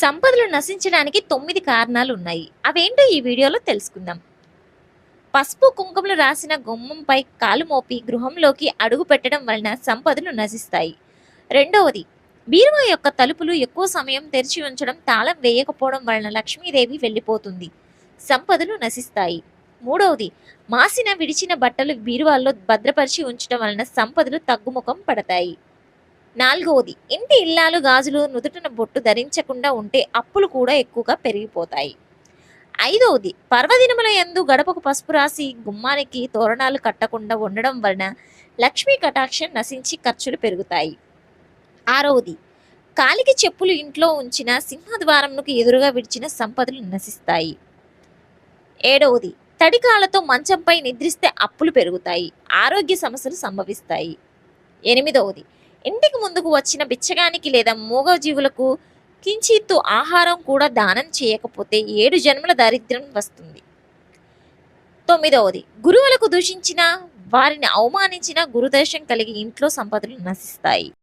సంపదలు నశించడానికి తొమ్మిది కారణాలు ఉన్నాయి. అవేంటో ఈ వీడియోలో తెలుసుకుందాం. పసుపు కుంకుమలు రాసిన గుమ్మంపై కాలు మోపి గృహంలోకి అడుగు పెట్టడం వలన సంపదలు నశిస్తాయి. రెండవది బీరువా యొక్క తలుపులు ఎక్కువ సమయం తెరిచి ఉంచడం తాళం వేయకపోవడం వలన లక్ష్మీదేవి వెళ్ళిపోతుంది. సంపదలు నశిస్తాయి. మూడవది మాసిన విడిచిన బట్టలు బీరువాల్లో భద్రపరిచి ఉంచడం వలన సంపదలు తగ్గుముఖం పడతాయి. నాలుగవది ఇంటి ఇల్లాలు గాజులు నుదుటిన బొట్టు ధరించకుండా ఉంటే అప్పులు కూడా ఎక్కువగా పెరిగిపోతాయి. ఐదవది పర్వదినముల యందు గడపకు పసుపు రాసి గుమ్మానికి తోరణాలు కట్టకుండా ఉండడం వలన లక్ష్మీ కటాక్షం నశించి ఖర్చులు పెరుగుతాయి. ఆరవది కాలికి చెప్పులు ఇంట్లో ఉంచిన సింహద్వారంకు ఎదురుగా విడిచిన సంపదలు నశిస్తాయి. ఏడవది తడికాలతో మంచంపై నిద్రిస్తే అప్పులు పెరుగుతాయి ఆరోగ్య సమస్యలు సంభవిస్తాయి. ఎనిమిదవది ఇంటికి ముందుకు వచ్చిన బిచ్చగానికి లేదా మూగజీవులకు కించిత్తు ఆహారం కూడా దానం చేయకపోతే ఏడు జన్మల దారిద్ర్యం వస్తుంది. తొమ్మిదవది గురువులకు దూషించిన వారిని అవమానించిన గురుదోషం కలిగి ఇంట్లో సంపదలు నశిస్తాయి.